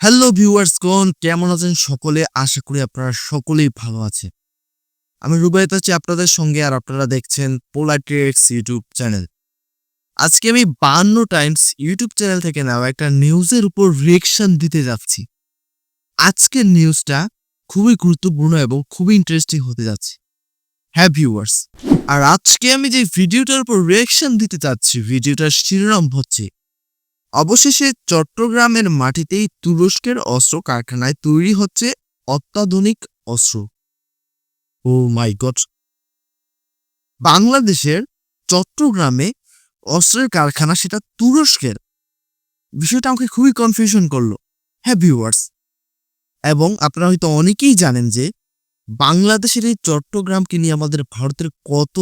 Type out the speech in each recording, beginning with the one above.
Hello viewers কোন, কেমন আছেন সকলে? আশা করি আপনারা সকলেই ভালো আছেন। আমি রুবাইত আছি আপনাদের সঙ্গে আর আপনারা দেখছেন পোলাটিক্স ইউটিউব চ্যানেল। আজকে আমি বান্ন টাইমস ইউটিউব চ্যানেল থেকে নেওয়া একটা নিউজের উপর রিয়েকশন দিতে যাচ্ছি। আজকের নিউজটা খুবই গুরুত্বপূর্ণ এবং খুবই ইন্টারেস্টিং হতে যাচ্ছে। হ্যাঁ ভিউয়ার্স আর আজকে আমি যে ভিডিওটার উপর রিয়েকশন দিতে চাচ্ছি ভিডিওটার শিরোনাম হচ্ছে অবশেষে চট্টগ্রামের মাটিতেই তুরস্কের অস্ত্র কারখানায় তৈরি হচ্ছে অত্যাধুনিক অস্ত্র। Oh my god! বাংলাদেশের চট্টগ্রামে অস্ত্রের কারখানা সেটা তুরস্কের। বিষয়টা আমাকে খুবই কনফিউশন করল। হ্যাঁ ভিউয়ার্স এবং আপনারা হয়তো অনেকেই জানেন যে বাংলাদেশের এই চট্টগ্রামকে নিয়ে আমাদের ভারতের কত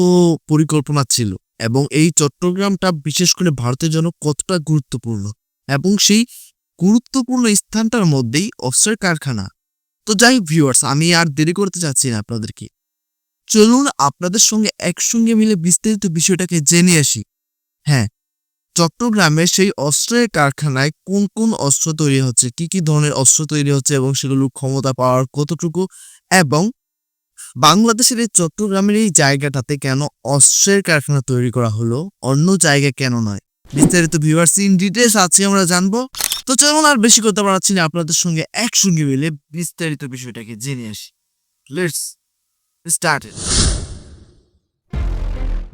পরিকল্পনা ছিল। এবং এই চট্টগ্রামটা বিশেষ করে ভারতের জন্য কতটা গুরুত্বপূর্ণ এবং সেই গুরুত্বপূর্ণ স্থানটার মধ্যেই অস্ত্রের কারখানা। তো যাই ভিউয়ার্স আমি আর দেরি করতে চাচ্ছি না আপনাদেরকে। চলুন আপনাদের সঙ্গে একসঙ্গে মিলে বিস্তারিত বিষয়টাকে জেনে আসি। হ্যাঁ চট্টগ্রামে সেই অস্ত্রের কারখানায় কোন কোন অস্ত্র তৈরি হচ্ছে, কি কি ধরনের অস্ত্র তৈরি হচ্ছে এবং সেগুলোর ক্ষমতা পাওয়ার কতটুকু এবং বাংলাদেশের এই চট্টগ্রামের এই জায়গাটাতে কেন অস্ত্রের কারখানা তৈরি করা হলো? অন্য জায়গায় কেন নয়? বিস্তারিত ভিউয়ার্স ইন ডিটেলস আছে আমরা জানব। তো চলুন আর বেশি কথা বাড়াচ্ছি না, আপনাদের সঙ্গে একসঙ্গে মিলে বিস্তারিত বিষয়টাকে জেনে আসি। লেটস স্টার্ট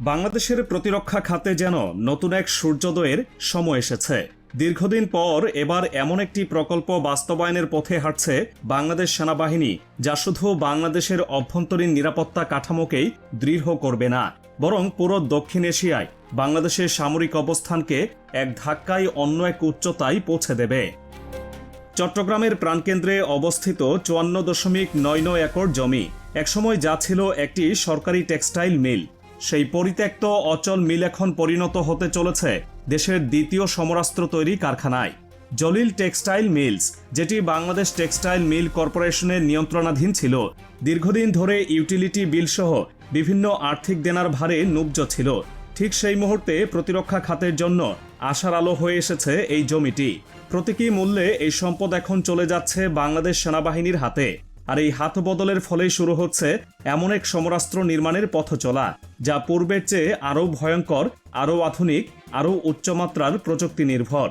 বাংলাদেশের প্রতিরক্ষা খাতে যেন নতুন এক সূর্যোদয়ের সময় এসেছে। দীর্ঘদিন পর এবার এমন একটি প্রকল্প বাস্তবায়নের পথে হাঁটছে বাংলাদেশ সেনাবাহিনী, যা শুধু বাংলাদেশের অভ্যন্তরীণ নিরাপত্তা কাঠামোকেই দৃঢ় করবে না, বরং পুরো দক্ষিণ এশিয়ায় বাংলাদেশের সামরিক অবস্থানকে এক ধাক্কায় অন্য এক উচ্চতায় পৌঁছে দেবে। চট্টগ্রামের প্রাণকেন্দ্রে অবস্থিত চুয়ান্ন দশমিক নয় নয় একর জমি একসময় যা ছিল একটি সরকারি টেক্সটাইল মিল। সেই পরিত্যক্ত অচল মিল এখন পরিণত হতে চলেছে দেশের দ্বিতীয় সমরাস্ত্র তৈরি কারখানায়। জলিল টেক্সটাইল মিলস, যেটি বাংলাদেশ টেক্সটাইল মিল কর্পোরেশনের নিয়ন্ত্রণাধীন ছিল, দীর্ঘদিন ধরে ইউটিলিটি বিল সহ বিভিন্ন আর্থিক দেনার ভারে নুব্জ ছিল। ঠিক সেই মুহূর্তে প্রতিরক্ষা খাতের জন্য আশার আলো হয়ে এসেছে এই জমিটি। প্রতীকী মূল্যে এই সম্পদ এখন চলে যাচ্ছে বাংলাদেশ সেনাবাহিনীর হাতে। আর এই হাত বদলের ফলেই শুরু হচ্ছে এমন এক সমরাস্ত্র নির্মাণের পথ চলা যা পূর্বের চেয়ে আরও ভয়ঙ্কর, আরও আধুনিক আরও উচ্চমাত্রার প্রযুক্তি নির্ভর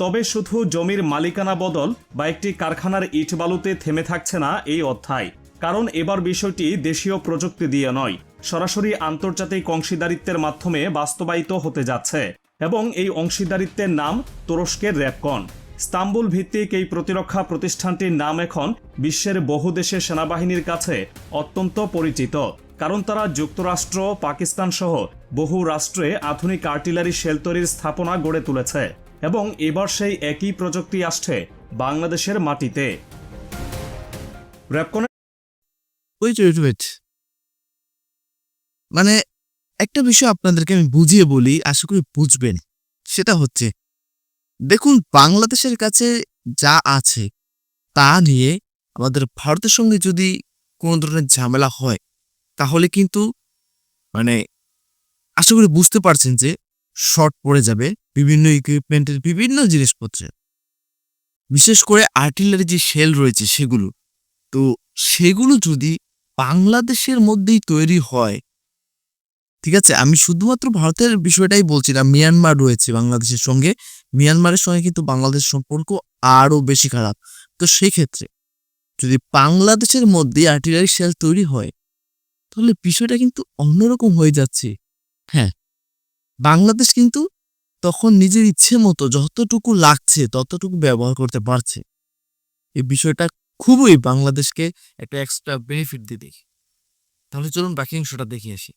তবে শুধু জমির মালিকানা বদল বা একটি কারখানার ইট বালুতে থেমে থাকছে না এই অধ্যায়। কারণ এবার বিষয়টি দেশীয় প্রযুক্তি দিয়ে নয়, সরাসরি আন্তর্জাতিক অংশীদারিত্বের মাধ্যমে বাস্তবায়িত হতে যাচ্ছে। এবং এই অংশীদারিত্বের নাম তুরস্কের র্যাপকন ইস্তাম্বুল ভিত্তিক এই প্রতিরক্ষা প্রতিষ্ঠানটির নাম এখন বিশ্বের বহু দেশের সেনাবাহিনীর কাছে অত্যন্ত পরিচিত, কারণ তারা যুক্তরাষ্ট্র, পাকিস্তান সহ বহু রাষ্ট্রে আধুনিক আর্টিলারি শেল তৈরির স্থাপনা গড়ে তুলেছে এবং এবার সেই একই প্রযুক্তি আসছে বাংলাদেশের মাটিতে। মানে একটা বিষয় আপনাদেরকে আমি বুঝিয়ে বলি, আশা করি বুঝবেন, সেটা হচ্ছে দেখুন, বাংলাদেশের কাছে যা আছে তা নিয়ে আমাদের ভারতের সঙ্গে যদি কোনো ধরনের ঝামেলা হয়, তাহলে কিন্তু মানে আশা করি বুঝতে পারছেন যে শর্ট পড়ে যাবে বিভিন্ন ইকুইপমেন্টের বিভিন্ন জিনিসপত্রের বিশেষ করে আর্টিলারি যে শেল রয়েছে সেগুলো, তো সেগুলো যদি বাংলাদেশের মধ্যেই তৈরি হয় ঠিক আছে? আমি শুধুমাত্র ভারতের বিষয়টাই বলছি না, মিয়ানমার রয়েছে বাংলাদেশের সঙ্গে। মিয়ানমারের সঙ্গে কিন্তু বাংলাদেশের সম্পর্ক আরও বেশি খারাপ। তো সেই ক্ষেত্রে যদি বাংলাদেশের মধ্যে আর্টিলারি শেল তৈরি হয়, তাহলে বিষয়টা কিন্তু অন্যরকম হয়ে যাচ্ছে। হ্যাঁ বাংলাদেশ কিন্তু তখন নিজের ইচ্ছে মতো যতটুকু লাগছে, ততটুকু ব্যবহার করতে পারছে। এই বিষয়টা খুবই বাংলাদেশকে একটা এক্সট্রা বেনিফিট দিয়ে দেখি তাহলে চলুন বাকি অংশটা দেখে আসি।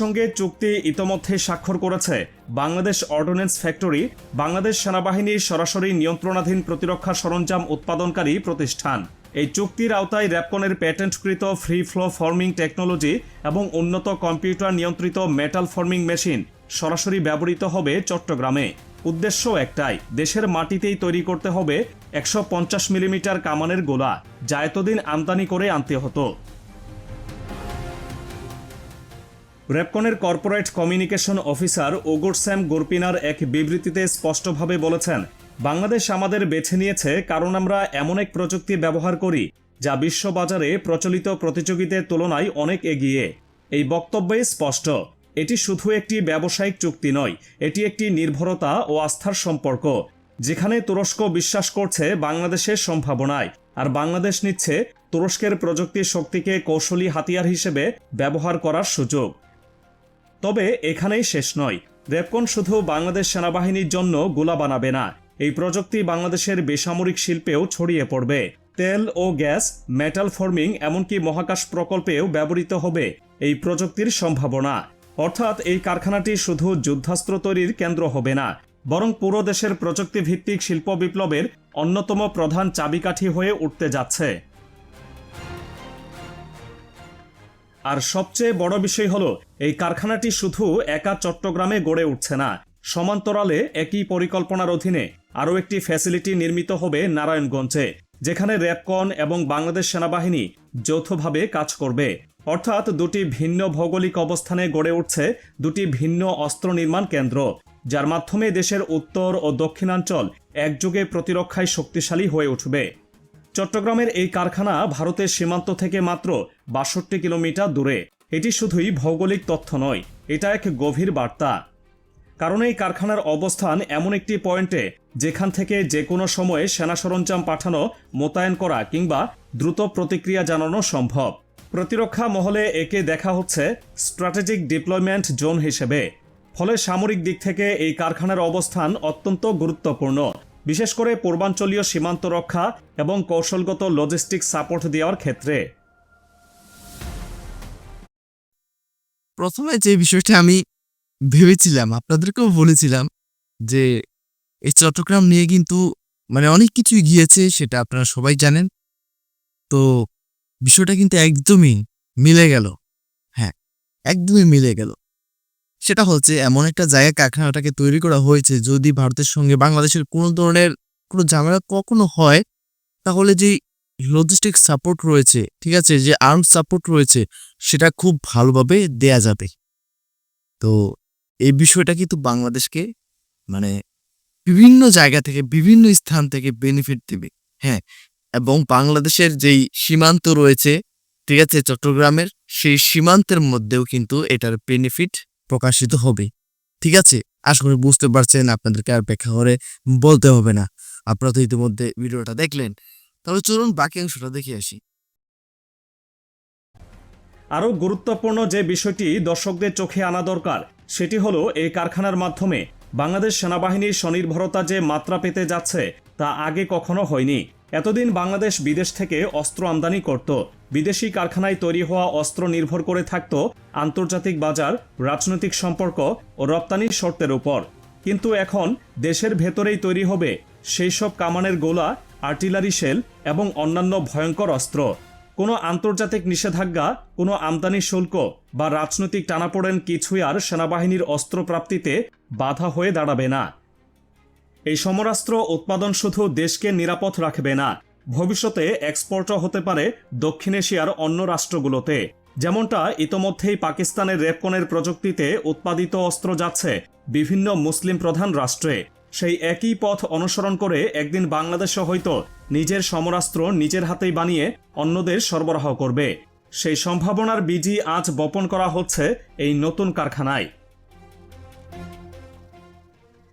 সঙ্গে চুক্তি ইতোমধ্যে স্বাক্ষর করেছে বাংলাদেশ অর্ডিন্যান্স ফ্যাক্টরি, বাংলাদেশ সেনাবাহিনীর সরাসরি নিয়ন্ত্রণাধীন প্রতিরক্ষা সরঞ্জাম উৎপাদনকারী প্রতিষ্ঠান। এই চুক্তির আওতায় র্যাপকনের প্যাটেন্টকৃত ফ্রি ফ্লো ফর্মিং টেকনোলজি এবং উন্নত কম্পিউটার নিয়ন্ত্রিত মেটাল ফর্মিং মেশিন সরাসরি ব্যবহৃত হবে চট্টগ্রামে। উদ্দেশ্য একটাই, দেশের মাটিতেই তৈরি করতে হবে একশো পঞ্চাশ মিলিমিটার কামানের গোলা, যা এতদিন আমদানি করে আনতে হতো। রেপকনের corporate communication officer Ogur Sam Gurpinar এক বিবৃতিতে স্পষ্টভাবে বলেছেন, বাংলাদেশ আমাদের বেছে নিয়েছে, কারণ আমরা এমন এক প্রযুক্তি ব্যবহার করি, যা বিশ্ববাজারে প্রচলিত প্রতিযোগীদের তুলনায় অনেক এগিয়ে। এই বক্তব্যে স্পষ্ট, এটি শুধু একটি ব্যবসায়িক চুক্তি নয়, এটি একটি নির্ভরতা ও আস্থার সম্পর্ক, যেখানে তুরস্ক বিশ্বাস করছে বাংলাদেশের সম্ভাবনায়, আর বাংলাদেশ নিচ্ছে তুরস্কের প্রযুক্তি শক্তিকে কৌশলী হাতিয়ার হিসেবে ব্যবহার করার সুযোগ। তবে এখানেই শেষ নয়। রেপকন শুধু বাংলাদেশ সেনাবাহিনীর জন্য গোলা বানাবে না, এই প্রযুক্তি বাংলাদেশের বেসামরিক শিল্পেও ছড়িয়ে পড়বে। তেল ও গ্যাস, মেটাল ফর্মিং এমনকি মহাকাশ প্রকল্পেও ব্যবহৃত হবে এই প্রযুক্তির সম্ভাবনা। অর্থাৎ এই কারখানাটি শুধু যুদ্ধাস্ত্র তৈরির কেন্দ্র হবে না, বরং পুরো দেশের প্রযুক্তিভিত্তিক শিল্প বিপ্লবের অন্যতম প্রধান চাবিকাঠি হয়ে উঠতে যাচ্ছে। আর সবচেয়ে বড় বিষয় হলো, এই কারখানাটি শুধু একা চট্টগ্রামে গড়ে উঠছে না, সমান্তরালে একই পরিকল্পনার অধীনে আরও একটি ফ্যাসিলিটি নির্মিত হবে নারায়ণগঞ্জে, যেখানে র্যাবকন এবং বাংলাদেশ সেনাবাহিনী যৌথভাবে কাজ করবে। অর্থাৎ দুটি ভিন্ন ভৌগোলিক অবস্থানে গড়ে উঠছে দুটি ভিন্ন অস্ত্র নির্মাণ কেন্দ্র, যার মাধ্যমে দেশের উত্তর ও দক্ষিণাঞ্চল একযোগে প্রতিরক্ষায় শক্তিশালী হয়ে উঠবে। চট্টগ্রামের এই কারখানা ভারতের সীমান্ত থেকে মাত্র বাষট্টি কিলোমিটার দূরে। এটি শুধুই ভৌগোলিক তথ্য নয়, এটা এক গভীর বার্তা। কারণ এই কারখানার অবস্থান এমন একটি পয়েন্টে যেখান থেকে যে কোনো সময়ে সেনা সরঞ্জাম পাঠানো, মোতায়েন করা কিংবা দ্রুত প্রতিক্রিয়া জানানো সম্ভব। প্রতিরক্ষা মহলে একে দেখা হচ্ছে স্ট্র্যাটেজিক ডিপ্লয়মেন্ট জোন হিসেবে। ফলে সামরিক দিক থেকে এই কারখানার অবস্থান অত্যন্ত গুরুত্বপূর্ণ। বিশেষ করে পূর্বাঞ্চলীয় সীমান্ত রক্ষা এবং কৌশলগত লজিস্টিক সাপোর্ট দেওয়ার ক্ষেত্রে। প্রথমে যে বিষয়টা আমি ভেবেছিলাম, আপনাদেরকেও বলেছিলাম যে এই চট্টগ্রাম নিয়ে কিন্তু মানে অনেক কিছুই গিয়েছে সেটা আপনারা সবাই জানেন। তো বিষয়টা কিন্তু একদমই মিলে গেল। হ্যাঁ একদমই মিলে গেল। সেটা হচ্ছে এমন একটা জায়গা কারখানাটাকে তৈরি করা হয়েছে যদি ভারতের সঙ্গে বাংলাদেশের কোনো ধরনের কোনো ঝামেলা কখনো হয়, তাহলে যে লজিস্টিক সাপোর্ট রয়েছে, ঠিক আছে, যে আর্ম সাপোর্ট রয়েছে, সেটা খুব ভালোভাবে দেয়া যাবে। তো এই বিষয়টা কিন্তু বাংলাদেশকে মানে বিভিন্ন জায়গা থেকে, বিভিন্ন স্থান থেকে বেনিফিট দেবে হ্যাঁ? এবং বাংলাদেশের যেই সীমান্ত রয়েছে, ঠিক আছে, চট্টগ্রামের সেই সীমান্তের মধ্যেও কিন্তু এটার বেনিফিট প্রকাশিত হবে। ঠিক আছে? আশা করি বুঝতে পারছেন, আপনাদেরকে আর ব্যাখ্যা করে বলতে হবে না। আপনারা তো ইতিমধ্যে ভিডিওটা দেখলেন। তাহলে চলুন বাকি অংশটা দেখে আসি। আরও গুরুত্বপূর্ণ যে বিষয়টি দর্শকদের চোখে আনা দরকার, সেটি হলো এই কারখানার মাধ্যমে বাংলাদেশ সেনাবাহিনীর স্বনির্ভরতা যে মাত্রা পেতে যাচ্ছে, তা আগে কখনো হয়নি। এতদিন বাংলাদেশ বিদেশ থেকে অস্ত্র আমদানি করত। বিদেশি কারখানায় তৈরি হওয়া অস্ত্র নির্ভর করে থাকত আন্তর্জাতিক বাজার, রাজনৈতিক সম্পর্ক ও রপ্তানির শর্তের উপর। কিন্তু এখন দেশের ভেতরেই তৈরি হবে সেই সব কামানের গোলা, আর্টিলারি শেল এবং অন্যান্য ভয়ঙ্কর অস্ত্র। কোনো আন্তর্জাতিক নিষেধাজ্ঞা, কোনো আমদানি শুল্ক বা রাজনৈতিক টানাপোড়েন কিছুই আর সেনাবাহিনীর অস্ত্র প্রাপ্তিতে বাধা হয়ে দাঁড়াবে না। এই সমরাস্ত্র উৎপাদন শুধু দেশকে নিরাপদ রাখবে না, ভবিষ্যতে এক্সপোর্টও হতে পারে দক্ষিণ এশিয়ার অন্য রাষ্ট্রগুলোতে। যেমনটা ইতোমধ্যেই পাকিস্তানের রেপকনের প্রযুক্তিতে উৎপাদিত অস্ত্র যাচ্ছে বিভিন্ন মুসলিম প্রধান রাষ্ট্রে। সেই একই পথ অনুসরণ করে একদিন বাংলাদেশও হয়তো নিজের সমরাস্ত্র নিজের হাতেই বানিয়ে অন্যদের সরবরাহ করবে। সেই সম্ভাবনার বীজই আজ বপন করা হচ্ছে এই নতুন কারখানায়।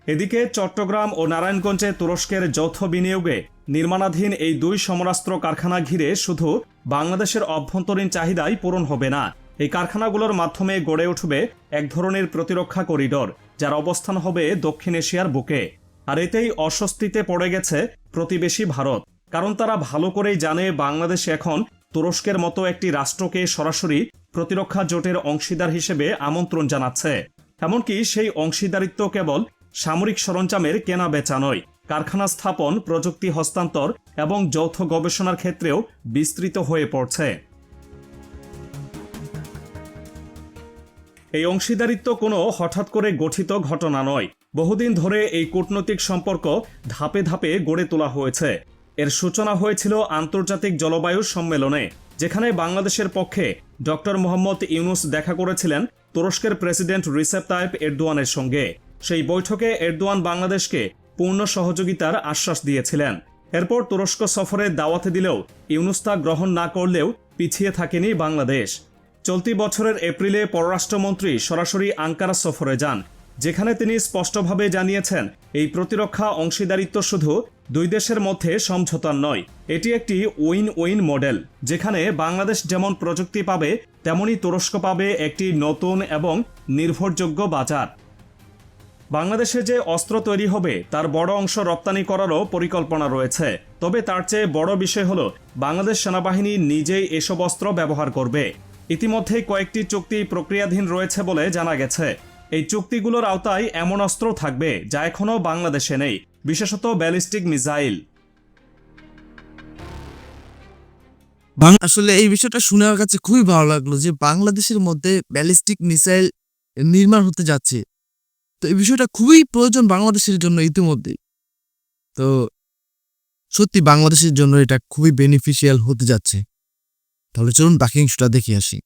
এদিকে চট্টগ্রাম ও নারায়ণগঞ্জে তুরস্কের যৌথ বিনিয়োগে নির্মাণাধীন এই দুই সমরাস্ত্র কারখানা ঘিরে শুধু বাংলাদেশের অভ্যন্তরীণ চাহিদাই পূরণ হবে না। এই কারখানাগুলোর মাধ্যমে গড়ে উঠবে এক ধরনের প্রতিরক্ষা করিডোর, যার অবস্থান হবে দক্ষিণ এশিয়ার বুকে। আর এতেই অস্বস্তিতে পড়ে গেছে প্রতিবেশী ভারত, কারণ তারা ভালো করেই জানে বাংলাদেশ এখন তুরস্কের মতো একটি রাষ্ট্রকে সরাসরি প্রতিরক্ষা জোটের অংশীদার হিসেবে আমন্ত্রণ জানাচ্ছে। এমনকি সেই অংশীদারিত্ব কেবল সামরিক সরঞ্জামের কেনা বেচা নয়। কারখানা স্থাপন, প্রযুক্তি হস্তান্তর এবং যৌথ গবেষণার ক্ষেত্রেও বিস্তৃত হয়ে পড়ছে। এই অংশীদারিত্ব কোনো হঠাৎ করে গঠিত ঘটনা নয়। বহুদিন ধরে এই কূটনৈতিক সম্পর্ক ধাপে ধাপে গড়ে তোলা হয়েছে। এর সূচনা হয়েছিল আন্তর্জাতিক জলবায়ু সম্মেলনে, যেখানে বাংলাদেশের পক্ষে ডক্টর মোহাম্মদ ইউনুস দেখা করেছিলেন তুরস্কের প্রেসিডেন্ট রিসেপ তাইপ এরদোয়ানের সঙ্গে। সেই বৈঠকে এরদোয়ান বাংলাদেশকে পূর্ণ সহযোগিতার আশ্বাস দিয়েছিলেন। এরপর তুরস্ক সফরে দাওয়াতে দিলেও ইউনুস্তা গ্রহণ না করলেও পিছিয়ে থাকেনি বাংলাদেশ। চলতি বছরের এপ্রিলে পররাষ্ট্রমন্ত্রী সরাসরি আঙ্কারা সফরে যান, যেখানে তিনি স্পষ্টভাবে জানিয়েছেন, এই প্রতিরক্ষা অংশীদারিত্ব শুধু দুই দেশের মধ্যে সমঝোতার নয়, এটি একটি উইন উইন মডেল, যেখানে বাংলাদেশ যেমন প্রযুক্তি পাবে, তেমনি তুরস্ক পাবে একটি নতুন এবং নির্ভরযোগ্য বাজার। বাংলাদেশে যে অস্ত্র তৈরি হবে, তার বড় অংশ রপ্তানি করারও পরিকল্পনা রয়েছে। তবে তার চেয়ে বড় বিষয় হল, বাংলাদেশ সেনাবাহিনী নিজেই এসব অস্ত্র ব্যবহার করবে। ইতিমধ্যেই কয়েকটি চুক্তি প্রক্রিয়াধীন রয়েছে বলে জানা গেছে। এই চুক্তিগুলোর আওতায় এমন অস্ত্র থাকবে, যা এখনও বাংলাদেশে নেই, বিশেষত ব্যালিস্টিক মিসাইল। আসলে এই বিষয়টা শুনে আমার কাছে খুবই ভালো লাগল যে বাংলাদেশের মধ্যে ব্যালিস্টিক মিসাইল নির্মাণ হতে যাচ্ছে। তো এই বিষয়টা খুবই প্রয়োজন বাংলাদেশের জন্য ইতিমধ্যে। তো সত্যি বাংলাদেশের জন্য এটা খুবই বেনিফিশিয়াল হতে যাচ্ছে। তাহলে চলুন বাকি অংশটা দেখে আসি।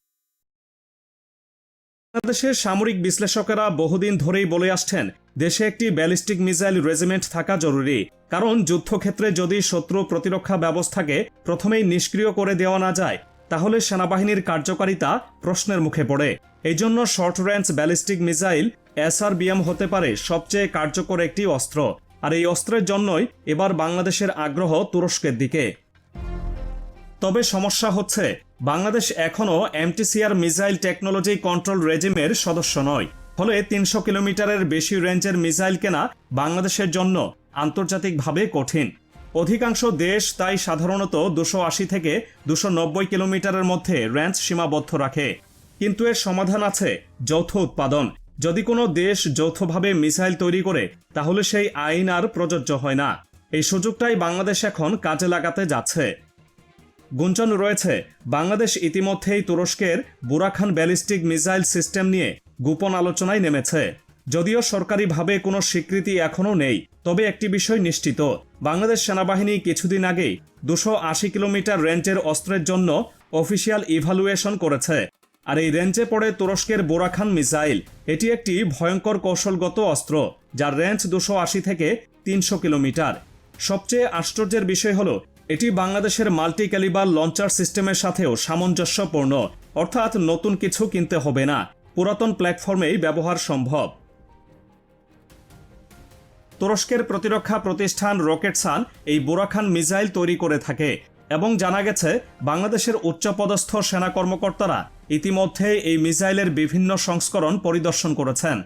বাংলাদেশের সামরিক বিশ্লেষকেরা বহুদিন ধরেই বলে আসছেন, দেশে একটি ব্যালিস্টিক মিসাইল রেজিমেন্ট থাকা জরুরি, কারণ যুদ্ধক্ষেত্রে যদি শত্রু প্রতিরক্ষা ব্যবস্থাকে প্রথমেই নিষ্ক্রিয় করে দেওয়া না যায়, তাহলে সেনাবাহিনীর কার্যকারিতা প্রশ্নের মুখে পড়ে। এই জন্য short range ballistic missile SRBM হতে পারে সবচেয়ে কার্যকর একটি অস্ত্র, আর এই অস্ত্রের জন্যই এবার বাংলাদেশের আগ্রহ তুরস্কের দিকে। তবে সমস্যা হচ্ছে, বাংলাদেশ এখনও এমটিসিআর মিসাইল টেকনোলজি কন্ট্রোল রেজিমের সদস্য নয়। ফলে তিনশো কিলোমিটারের বেশি রেঞ্জের মিসাইল কেনা বাংলাদেশের জন্য আন্তর্জাতিকভাবে কঠিন। অধিকাংশ দেশ তাই সাধারণত দুশো আশি থেকে দুশো নব্বই কিলোমিটারের মধ্যে রেঞ্জ সীমাবদ্ধ রাখে। কিন্তু এর সমাধান আছে যৌথ উৎপাদন যদি কোনো দেশ যৌথভাবে মিসাইল তৈরি করে, তাহলে সেই আইন আর প্রযোজ্য হয় না। এই সুযোগটাই বাংলাদেশ এখন কাজে লাগাতে যাচ্ছে। গুঞ্জন রয়েছে, বাংলাদেশ ইতিমধ্যেই তুরস্কের বুরাখান ব্যালিস্টিক মিসাইল সিস্টেম নিয়ে গোপন আলোচনায় নেমেছে। যদিও সরকারিভাবে কোনো স্বীকৃতি এখনও নেই, তবে একটি বিষয় নিশ্চিত, বাংলাদেশ সেনাবাহিনী কিছুদিন আগেই দুশো আশি কিলোমিটার রেঞ্জের অস্ত্রের জন্য অফিসিয়াল ইভালুয়েশন করেছে। আর এই রেঞ্জে পড়ে তুরস্কের বোরাখান মিসাইল। এটি একটি ভয়ঙ্কর কৌশলগত অস্ত্র, যার রেঞ্জ দুশো আশি থেকে তিনশো কিলোমিটার। সবচেয়ে আশ্চর্যের বিষয় হল, এটি বাংলাদেশের মাল্টি ক্যালিবার লঞ্চার সিস্টেমের সাথেও সামঞ্জস্যপূর্ণ, অর্থাৎ নতুন কিছু কিনতে হবে না, পুরাতন প্ল্যাটফর্মেই ব্যবহার সম্ভব। তুরস্কের প্রতিরক্ষা প্রতিষ্ঠান রকেটসান এই বোরাখান মিসাইল তৈরি করে থাকে এবং জানা গেছে, বাংলাদেশের উচ্চপদস্থ সেনা কর্মকর্তারা ইতিমধ্যে এই মিসাইলের বিভিন্ন সংস্করণ পরিদর্শন করেছেন।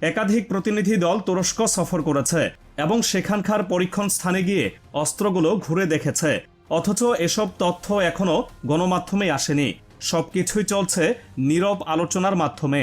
একাধিক প্রতিনিধি দল তুরস্ক সফর করেছে এবং সেখানকার পরীক্ষণ স্থানে গিয়ে অস্ত্রগুলো ঘুরে দেখেছে। অথচ এসব তথ্য এখনও গণমাধ্যমে আসেনি। সবকিছুই চলছে নীরব আলোচনার মাধ্যমে।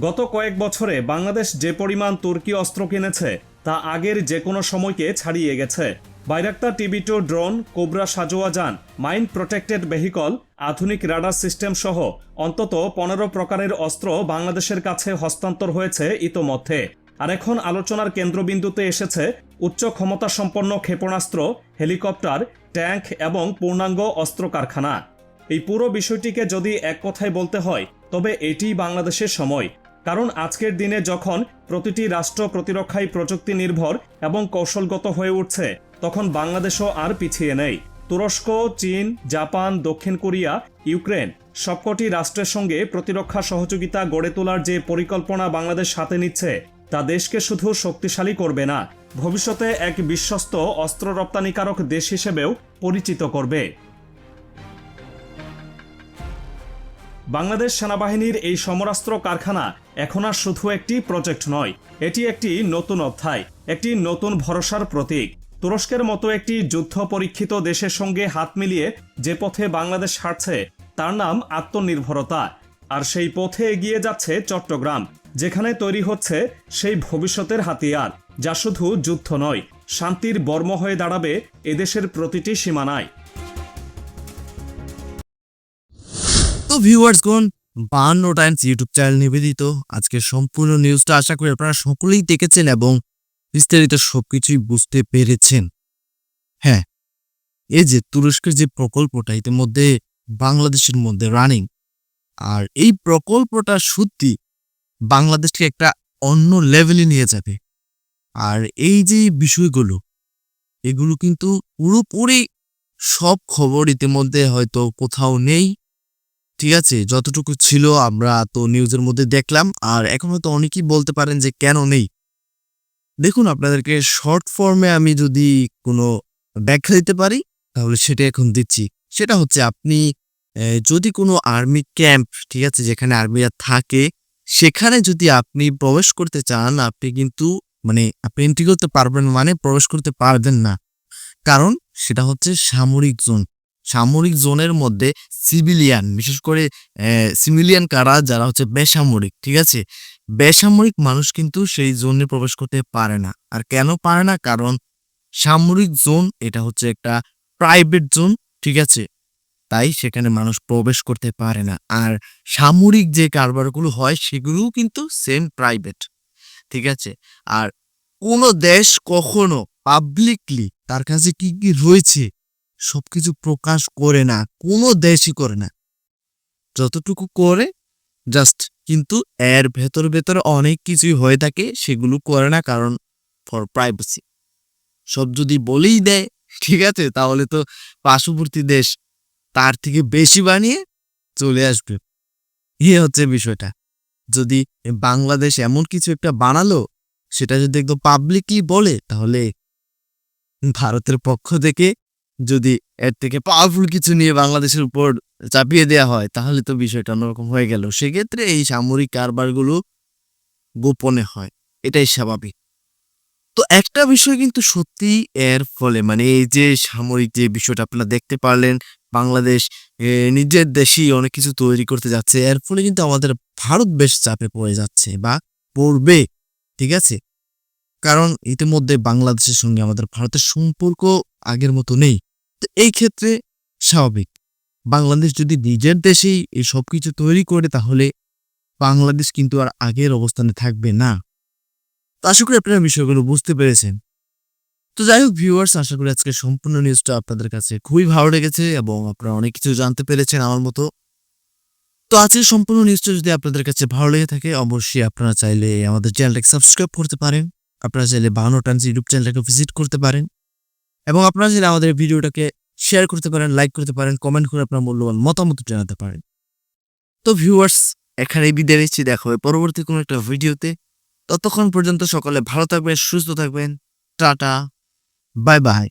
গত কয়েক বছরে বাংলাদেশ যে পরিমাণ তুর্কি অস্ত্র কিনেছে, তা আগের যে কোনো সময়কে ছাড়িয়ে গেছে। Bayraktar TB two drone, Cobra সাজোয়া যান মাইন্ড প্রোটেক্টেড ভেহিকল, আধুনিক রাডার সিস্টেম সহ অন্তত পনেরো প্রকারের অস্ত্র বাংলাদেশের কাছে হস্তান্তর হয়েছে ইতোমধ্যে। আর এখন আলোচনার কেন্দ্রবিন্দুতে এসেছে উচ্চ ক্ষমতা সম্পন্ন ক্ষেপণাস্ত্র, হেলিকপ্টার, ট্যাঙ্ক এবং পূর্ণাঙ্গ অস্ত্র কারখানা। এই পুরো বিষয়টিকে যদি এক কথায় বলতে হয়, তবে এটিই বাংলাদেশের সময়। কারণ আজকের দিনে যখন প্রতিটি রাষ্ট্র প্রতিরক্ষায় প্রযুক্তি নির্ভর এবং কৌশলগত হয়ে উঠছে তখন বাংলাদেশও আর পিছিয়ে নেই। তুরস্ক, চীন, জাপান, দক্ষিণ কোরিয়া, ইউক্রেন সবকটি রাষ্ট্রের সঙ্গে প্রতিরক্ষা সহযোগিতা গড়ে তোলার যে পরিকল্পনা বাংলাদেশ হাতে নিচ্ছে, তা দেশকে শুধু শক্তিশালী করবে না, ভবিষ্যতে এক বিশ্বস্ত অস্ত্র রপ্তানিকারক দেশ হিসেবেও পরিচিত করবে। বাংলাদেশ সেনাবাহিনীর এই সমরাস্ত্র কারখানা এখন আর শুধু একটি প্রজেক্ট নয়, এটি একটি নতুন অধ্যায়, একটি নতুন ভরসার প্রতীক। তুরস্কের মতো একটি যুদ্ধ পরীক্ষিত দেশের সঙ্গে হাত মিলিয়ে যে পথে বাংলাদেশ হাঁটছে, তার নাম আত্মনির্ভরতা। আর সেই পথে এগিয়ে যাচ্ছে চট্টগ্রাম, যেখানে তৈরি হচ্ছে সেই ভবিষ্যতের হাতিয়ার, যা শুধু যুদ্ধ নয়, শান্তির বর্ম হয়ে দাঁড়াবে এদেশের প্রতিটি সীমানায়। তো ভিউয়ার্স কোন বান্ন টাইমস ইউটিউব চ্যানেল নিবেদিত। আজকের সম্পূর্ণ নিউজটা আশা করি আপনারা সকলেই দেখেছেন এবং বিস্তারিত সবকিছুই বুঝতে পেরেছেন। হ্যাঁ এই যে তুরস্কের যে প্রকল্পটা, ইতিমধ্যে বাংলাদেশের মধ্যে রানিং আর এই প্রকল্পটা সত্যি বাংলাদেশকে একটা অন্য লেভেলে নিয়ে যাবে। আর এই যে বিষয়গুলো, এগুলো কিন্তু পুরোপুরি সব খবর ইতিমধ্যে হয়তো কোথাও নেই। ঠিক আছে, যতটুকু ছিল আমরা তো নিউজের মধ্যে দেখলাম, আর এখন হয়তো অনেকেই বলতে পারেন যে কেন নেই। দেখুন, আপনাদেরকে শর্ট ফর্মে আমি যদি কোনো ব্যাখ্যা দিতে পারি, তাহলে সেটা এখন দিচ্ছি। সেটা হচ্ছে আপনি যদি কোনো আর্মি ক্যাম্প ঠিক আছে, যেখানে আর্মিরা থাকে, সেখানে যদি আপনি প্রবেশ করতে চান, আপনি কিন্তু মানে আপনি এন্ট্রি করতে পারবেন মানে প্রবেশ করতে পারবেন না। কারণ সেটা হচ্ছে সামরিক জোন সামরিক জোনের মধ্যে সিভিলিয়ান বিশেষ করে সিভিলিয়ান কারা, যারা হচ্ছে বেসামরিক, ঠিক আছে? বেসামরিক মানুষ কিন্তু সেই জোনে প্রবেশ করতে পারে না। আর কেন পারে না? কারণ সামরিক জোন এটা হচ্ছে একটা প্রাইভেট জোন, ঠিক আছে? তাই সেখানে মানুষ প্রবেশ করতে পারে না। আর সামরিক যে কারবারগুলো হয় সেগুলোও কিন্তু সেম প্রাইভেট ঠিক আছে? আর কোনো দেশ কখনো পাবলিকলি তার কাছে কি কি রয়েছে সবকিছু প্রকাশ করে না, কোনো দেশই করে না। যতটুকু করে জাস্ট কিন্তু এর ভেতর ভেতরে অনেক কিছুই হয়ে থাকে, সেগুলো করে না কারণ ফর প্রাইভেসি সব যদি বলেই দেয়, ঠিক আছে? তাহলে তো পার্শ্ববর্তী দেশ তার থেকে বেশি বানিয়ে চলে আসবে। ইয়ে হচ্ছে বিষয়টা। যদি বাংলাদেশ এমন কিছু একটা বানালো, সেটা যদি একদম পাবলিকলি বলে, তাহলে ভারতের পক্ষ থেকে যদি এর থেকে পাওয়ারফুল কিছু নিয়ে বাংলাদেশের উপর চাপিয়ে দেওয়া হয়, তাহলে তো বিষয়টা অন্যরকম হয়ে গেল। সেক্ষেত্রে এই সামরিক কারবারগুলো গোপনে হয়, এটাই স্বাভাবিক। তো একটা বিষয় কিন্তু সত্যি এর ফলে মানে এই যে সামরিক যে বিষয়টা আপনারা দেখতে পারলেন, বাংলাদেশ নিজের দেশেই অনেক কিছু তৈরি করতে যাচ্ছে, এর ফলে কিন্তু আমাদের ভারত বেশ চাপে পড়ে যাচ্ছে বা পড়বে, ঠিক আছে? কারণ ইতিমধ্যে বাংলাদেশের সঙ্গে আমাদের ভারতের সম্পর্ক আগের মতো নেই। তো এই ক্ষেত্রে স্বাভাবিক। বাংলাদেশ যদি নিজের দেশেই এই সব কিছু তৈরি করে, তাহলে বাংলাদেশ কিন্তু আর আগের অবস্থানে থাকবে না। তো আশা করি আপনারা বিষয়গুলো বুঝতে পেরেছেন। তো যাই হোক ভিউয়ার্স আশা করি আজকে সম্পূর্ণ নিউজটা আপনাদের কাছে খুবই ভালো লেগেছে এবং আপনারা অনেক কিছু জানতে পেরেছেন আমার মতো। তো আজকের সম্পূর্ণ নিউজটা যদি আপনাদের কাছে ভালো লেগে থাকে, অবশ্যই আপনারা চাইলে আমাদের চ্যানেলটাকে সাবস্ক্রাইব করতে পারেন। আপনারা চাইলে বাহান্ন টান্স ইউটিউব চ্যানেলটাকে ভিজিট করতে পারেন। এবং আপনারা চাইলে আমাদের ভিডিওটাকে শেয়ার করতে পারেন লাইক করতে পারেন কমেন্ট করে আপনার মূল্যবান মতামত জানাতে পারেন। তো ভিউয়ার্স এখানে বিদায় নিচ্ছি। দেখা হবে পরবর্তী কোনো একটা ভিডিওতে। ততক্ষণ পর্যন্ত সকলে ভালো থাকবেন, সুস্থ থাকবেন। Tata bye bye